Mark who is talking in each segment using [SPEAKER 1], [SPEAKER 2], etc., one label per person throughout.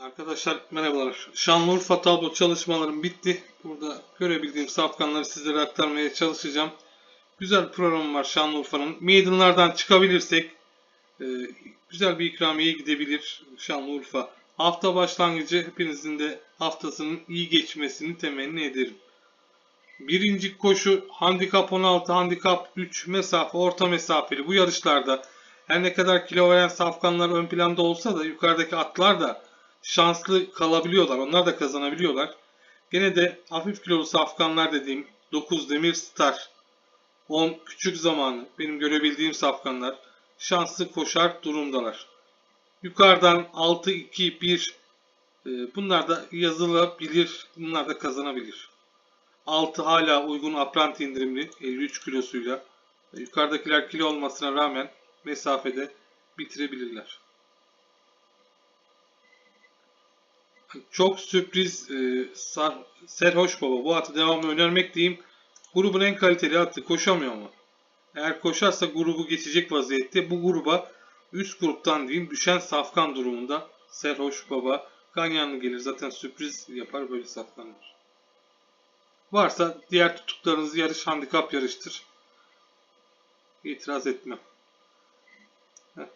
[SPEAKER 1] Arkadaşlar merhabalar. Şanlıurfa tablo çalışmalarım bitti. Burada görebildiğim safkanları sizlere aktarmaya çalışacağım. Güzel programım var Şanlıurfa'nın. Maiden'lardan çıkabilirsek e, güzel bir ikramiye gidebilir Şanlıurfa. Hafta başlangıcı hepinizin de haftasının iyi geçmesini temenni ederim. Birinci koşu handikap 16, handikap 3 mesafe, orta mesafeli. Bu yarışlarda her ne kadar kilo veren safkanlar ön planda olsa da yukarıdaki atlar da şanslı kalabiliyorlar. Onlar da kazanabiliyorlar. Gene de hafif kilolu safkanlar dediğim 9 demir star, 10 küçük zamanı benim görebildiğim safkanlar şanslı koşar durumdalar. Yukarıdan 6, 2, 1 e, bunlar da yazılabilir. Bunlar da kazanabilir. 6 hala uygun apranti indirimli 53 kilosuyla. E, Yukarıdakiler kilo olmasına rağmen mesafede bitirebilirler. Çok sürpriz e, Sar, Serhoş Baba bu atı devamlı önermekteyim. Grubun en kaliteli atı koşamıyor ama. Eğer koşarsa grubu geçecek vaziyette. Bu gruba üst gruptan diyeyim düşen safkan durumunda Serhoş Baba Ganyanlı gelir. Zaten sürpriz yapar böyle safkanlar. Varsa diğer tutuklarınız yarış handikap yarıştır. İtiraz etmem. Evet.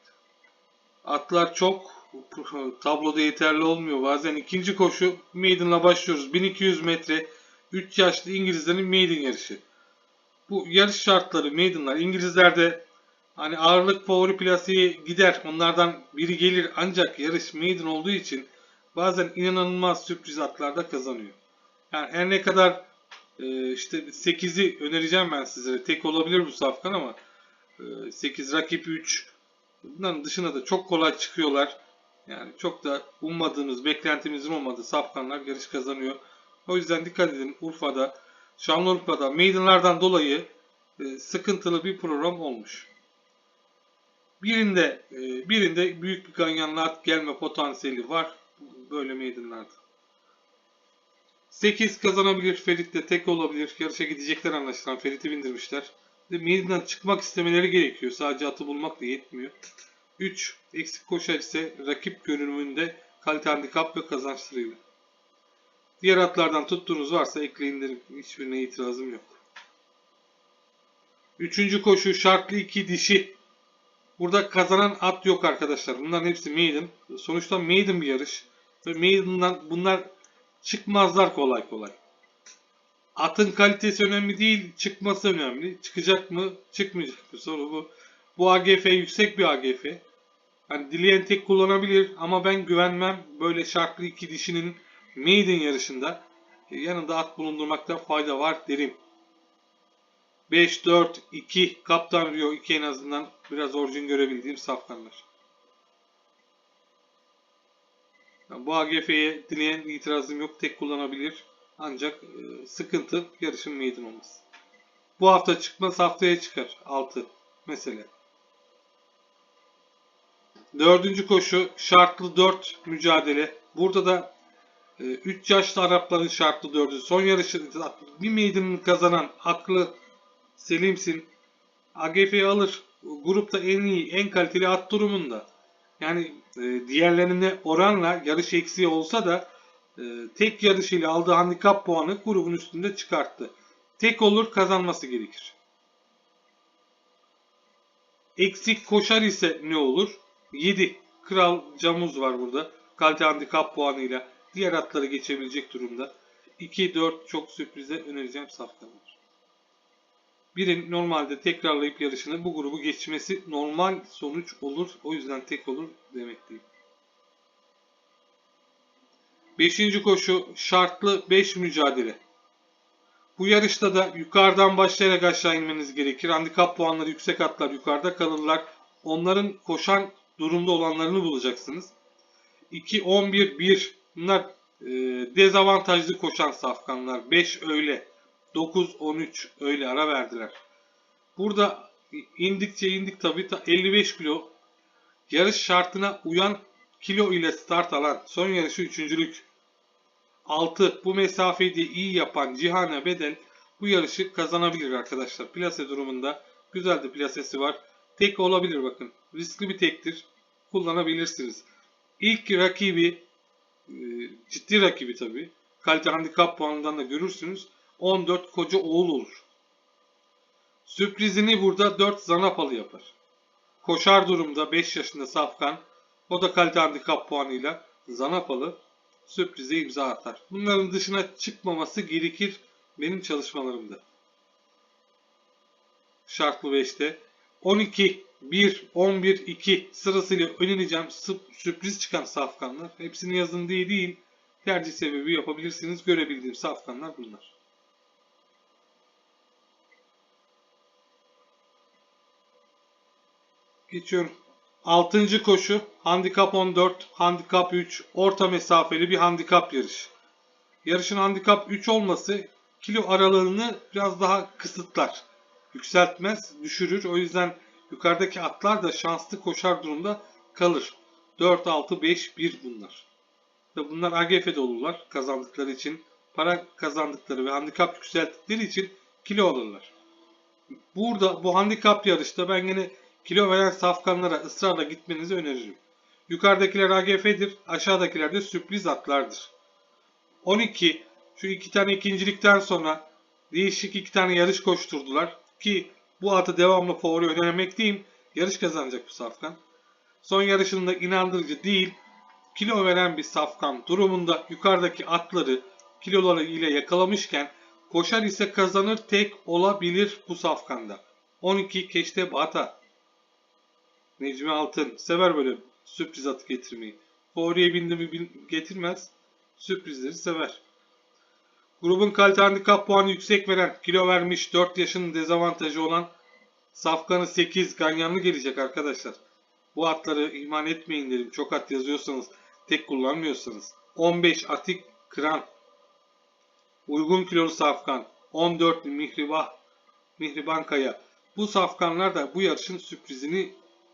[SPEAKER 1] Atlar çok tabloda yeterli olmuyor. Bazen ikinci koşu Maiden'la başlıyoruz. 1200 metre 3 yaşlı İngilizlerin Maiden yarışı. Bu yarış şartları Maiden'lar İngilizlerde hani ağırlık favori plaseye gider. Onlardan biri gelir ancak yarış Maiden olduğu için bazen inanılmaz sürpriz atlarda kazanıyor. Yani her ne kadar e, işte 8'i önereceğim ben sizlere. Tek olabilir bu safkan ama e, 8 rakip 3 Bunların dışına da çok kolay çıkıyorlar. Yani çok da ummadığımız, beklentimizin olmadığı safkanlar yarış kazanıyor. O yüzden dikkat edin Urfa'da, Şanlıurfa'da meydanlardan dolayı e, sıkıntılı bir program olmuş. Birinde e, birinde büyük bir ganyanlı at gelme potansiyeli var böyle meydanlarda. 8 kazanabilir. Ferit de tek olabilir. Yarışa gidecekler anlaşılan. Ferit'i bindirmişler. Meydandan çıkmak istemeleri gerekiyor. Sadece atı bulmak da yetmiyor. 3. Eksik koşar ise rakip görünümünde kalite handikap ve kazançlarıyla. Diğer atlardan tuttuğunuz varsa ekleyin. Hiçbirine itirazım yok. Üçüncü koşu şartlı iki dişi. Burada kazanan at yok arkadaşlar. Bunların hepsi maiden. Sonuçta maiden bir yarış. Ve maiden'dan bunlar çıkmazlar kolay kolay. Atın kalitesi önemli değil, çıkması önemli. Çıkacak mı, çıkmayacak mı? Soru bu. Bu AGF yüksek bir AGF. Yani dileyen tek kullanabilir ama ben güvenmem böyle şartlı iki dişinin maiden yarışında yanında at bulundurmakta fayda var derim. 5, 4, 2, Kaptan Rio 2 en azından biraz orijin görebildiğim safkanlar. Bu AGF'ye dileyen itirazım yok. Tek kullanabilir. Ancak e, sıkıntı yarışın maiden olması. Bu hafta çıkmaz haftaya çıkar. 6 mesela. Dördüncü koşu şartlı 4 mücadele. Burada da 3 yaşlı Arapların şartlı dördü. Son yarışı bir meydanını kazanan aklı Selimsin. AGF'yi alır. Grupta en iyi, en kaliteli at durumunda. Yani e, diğerlerine oranla yarış eksiği olsa da e, tek yarışıyla aldığı handikap puanı grubun üstünde çıkarttı. Tek olur kazanması gerekir. Eksik koşar ise ne olur? 7. Kral Camuz var burada. Kalite handikap puanıyla diğer atları geçebilecek durumda. 2-4 çok sürprize önereceğim safkanlar. Birin normalde tekrarlayıp yarışını bu grubu geçmesi normal sonuç olur. O yüzden tek olur demekteyim. Beşinci koşu şartlı 5 mücadele. Bu yarışta da yukarıdan başlayarak aşağı inmeniz gerekir. Handikap puanları yüksek atlar yukarıda kalırlar. Onların koşan durumda olanlarını bulacaksınız. 2, 11, 1 bunlar e, dezavantajlı koşan safkanlar. 5 öyle. 9, 13 öyle ara verdiler. Burada indikçe indik tabii 55 kilo. Yarış şartına uyan kilo ile start alan son yarışı üçüncülük. 6. Bu mesafeyi iyi yapan Cihane Bedel bu yarışı kazanabilir arkadaşlar. Plase durumunda güzel de plasesi var. Tek olabilir bakın. Riskli bir tektir. Kullanabilirsiniz. İlk rakibi e, ciddi rakibi tabii. Kalite handikap puanından da görürsünüz. 14 koca oğul olur. Sürprizini burada 4 Zanapalı yapar. Koşar durumda 5 yaşında Safkan. O da kalite handikap puanıyla Zanapalı sürprize imza atar. Bunların dışına çıkmaması gerekir benim çalışmalarımda. Şartlı 5'te 12, 1, 11, 2 sırasıyla önleneceğim sü- sürpriz çıkan safkanlar. Hepsini yazın diye değil. Tercih sebebi yapabilirsiniz. Görebildiğim safkanlar bunlar. Geçiyorum. Altıncı koşu handikap 14, handikap 3, orta mesafeli bir handikap yarışı. Yarışın handikap 3 olması kilo aralığını biraz daha kısıtlar. Yükseltmez, düşürür. O yüzden yukarıdaki atlar da şanslı koşar durumda kalır. 4, 6, 5, 1 bunlar. Ve bunlar AGF'de olurlar kazandıkları için. Para kazandıkları ve handikap yükselttikleri için kilo alırlar. Burada bu handikap yarışta ben yine kilo veren safkanlara ısrarla gitmenizi öneririm. Yukarıdakiler AGF'dir, aşağıdakiler de sürpriz atlardır. 12, şu iki tane ikincilikten sonra değişik iki tane yarış koşturdular. Ki bu atı devamlı favori önermekteyim. Yarış kazanacak bu safkan. Son yarışında inandırıcı değil. Kilo veren bir safkan durumunda yukarıdaki atları kiloları ile yakalamışken koşar ise kazanır tek olabilir bu safkanda. 12 Keşte Bata. Necmi Altın sever böyle sürpriz atı getirmeyi. Favoriye bindi mi getirmez. Sürprizleri sever. Grubun kalite handikap puanı yüksek veren, kilo vermiş 4 yaşının dezavantajı olan Safkan'ı 8 ganyanlı gelecek arkadaşlar. Bu atları iman etmeyin dedim. Çok at yazıyorsanız, tek kullanmıyorsanız. 15 Atik Kıran. Uygun kilolu Safkan. 14 Mihribah. Mihriban Kaya. Bu safkanlar da bu yarışın sürprizini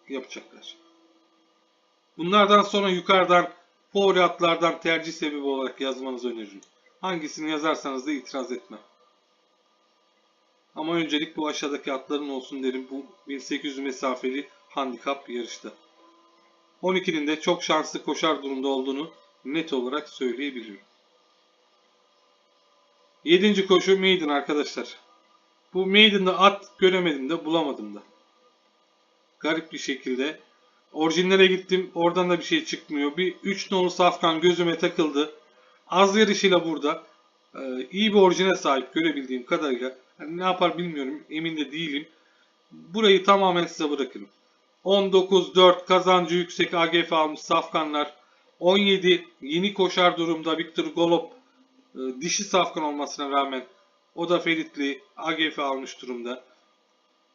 [SPEAKER 1] yapacaklar. Bunlardan sonra yukarıdan favori atlardan tercih sebebi olarak yazmanızı öneririm. Hangisini yazarsanız da itiraz etmem. Ama öncelik bu aşağıdaki atların olsun derim bu 1800 mesafeli handikap yarışta. 12'nin de çok şanslı koşar durumda olduğunu net olarak söyleyebilirim. 7. koşu Maiden arkadaşlar. Bu Maiden'da at göremedim de bulamadım da. Garip bir şekilde. Orijinlere gittim. Oradan da bir şey çıkmıyor. Bir 3 nolu safkan gözüme takıldı. Az yarışıyla burada. Ee, iyi bir orijine sahip görebildiğim kadarıyla. Yani ne yapar bilmiyorum. Emin de değilim. Burayı tamamen size bırakırım. 19-4 kazancı yüksek AGF almış safkanlar. 17 yeni koşar durumda Viktor Golop e, dişi safkan olmasına rağmen o da Feritli AGF almış durumda.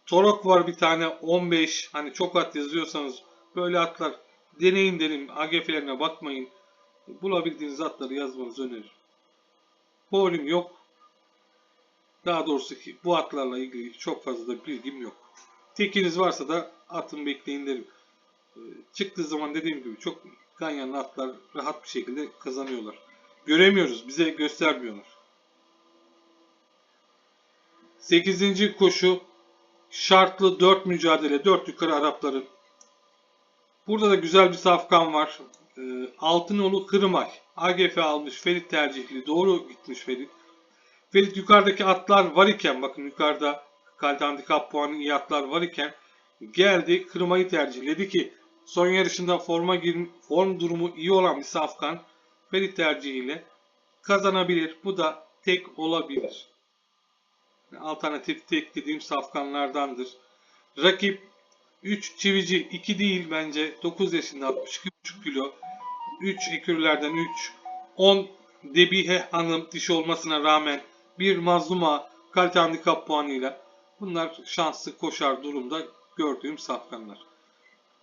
[SPEAKER 1] Torok var bir tane 15 hani çok at yazıyorsanız böyle atlar deneyin derim AGF'lerine bakmayın. Bulabildiğiniz atları yazmanızı öneririm. Favorim yok. Daha doğrusu ki bu atlarla ilgili çok fazla da bilgim yok. Tekiniz varsa da atın bekleyin derim. Ee, Çıktığı zaman dediğim gibi çok ganyanlı atlar rahat bir şekilde kazanıyorlar. Göremiyoruz, bize göstermiyorlar. 8. koşu şartlı 4 mücadele 4 yukarı Arapların. Burada da güzel bir safkan var. Ee, Altınolu Kırımay. AGF almış Ferit tercihli. Doğru gitmiş Ferit. Ferit yukarıdaki atlar var iken bakın yukarıda kalite handikap puanı iyi atlar var iken geldi Kırmay'ı tercihledi ki son yarışında forma gir, form durumu iyi olan bir safkan Ferit tercihiyle kazanabilir. Bu da tek olabilir. Alternatif tek dediğim safkanlardandır. Rakip 3 çivici 2 değil bence 9 yaşında 62,5 kilo 3 ekürlerden 3 10 Debihe Hanım dişi olmasına rağmen bir mazluma kalite handikap puanıyla bunlar şanslı koşar durumda gördüğüm safkanlar.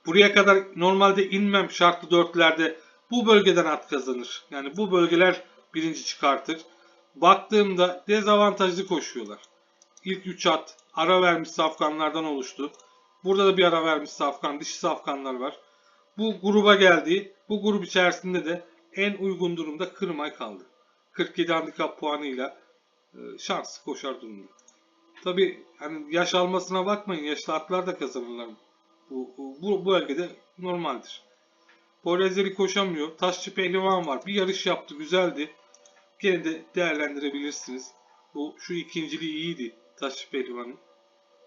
[SPEAKER 1] Buraya kadar normalde inmem şartlı dörtlerde bu bölgeden at kazanır. Yani bu bölgeler birinci çıkartır. Baktığımda dezavantajlı koşuyorlar. İlk 3 at ara vermiş safkanlardan oluştu. Burada da bir ara vermiş safkan, dişi safkanlar var. Bu gruba geldi. Bu grup içerisinde de en uygun durumda Kırmay kaldı. 47 handikap puanıyla e, şanslı koşar durumda. Tabi hani yaş almasına bakmayın. Yaşlı atlar da kazanırlar. Bu, bu, bu bölgede normaldir. Poyrazeli koşamıyor. Taşçı pehlivan var. Bir yarış yaptı. Güzeldi. Gene de değerlendirebilirsiniz. Bu şu ikinciliği iyiydi. Taşçı pehlivanın.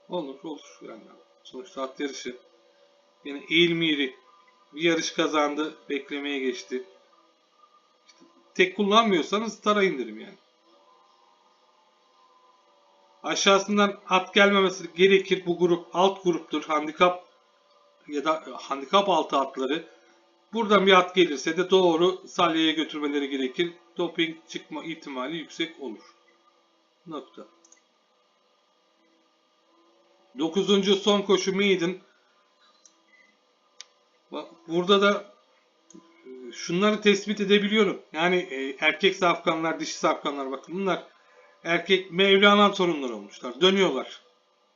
[SPEAKER 1] Olur olur. Yani sonuçta at yarışı. Yani eğilmiri bir yarış kazandı. Beklemeye geçti. İşte tek kullanmıyorsanız tarayın derim yani. Aşağısından at gelmemesi gerekir. Bu grup alt gruptur. Handikap ya da handikap altı atları. Buradan bir at gelirse de doğru salyaya götürmeleri gerekir. Doping çıkma ihtimali yüksek olur. Nokta. Dokuzuncu son koşu maiden. Burada da e, şunları tespit edebiliyorum. Yani e, erkek safkanlar, dişi safkanlar bakın bunlar erkek Mevlana torunları olmuşlar. Dönüyorlar.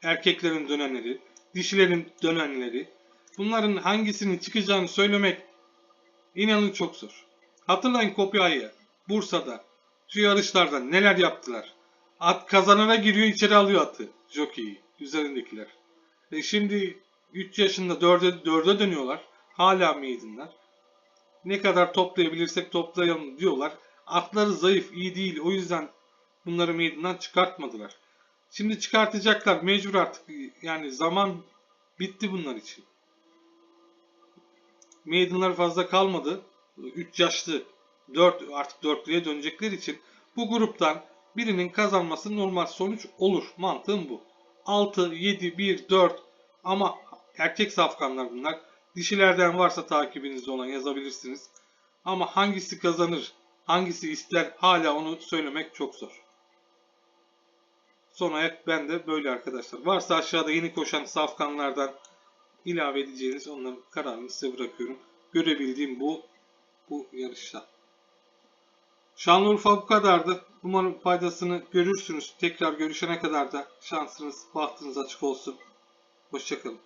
[SPEAKER 1] Erkeklerin dönenleri, dişilerin dönenleri. Bunların hangisinin çıkacağını söylemek inanın çok zor. Hatırlayın Kopya'yı. Bursa'da şu yarışlarda neler yaptılar. At kazanana giriyor içeri alıyor atı. Jockey'i. Üzerindekiler. E şimdi 3 yaşında 4'e 4'e dönüyorlar. Hala maidenler. Ne kadar toplayabilirsek toplayalım diyorlar. Atları zayıf, iyi değil. O yüzden bunları maiden'dan çıkartmadılar. Şimdi çıkartacaklar. Mecbur artık. Yani zaman bitti bunlar için. Maiden'lar fazla kalmadı. 3 yaşlı 4 artık 4'lüye dönecekler için bu gruptan birinin kazanması normal sonuç olur. Mantığım bu. 6, 7, 1, 4 ama erkek safkanlar bunlar. Dişilerden varsa takibinizde olan yazabilirsiniz. Ama hangisi kazanır, hangisi ister hala onu söylemek çok zor. Son ayak bende böyle arkadaşlar. Varsa aşağıda yeni koşan safkanlardan ilave edeceğiniz onların kararını size bırakıyorum. Görebildiğim bu bu yarışta. Şanlıurfa bu kadardı. Umarım faydasını görürsünüz. Tekrar görüşene kadar da şansınız, bahtınız açık olsun. Hoşçakalın.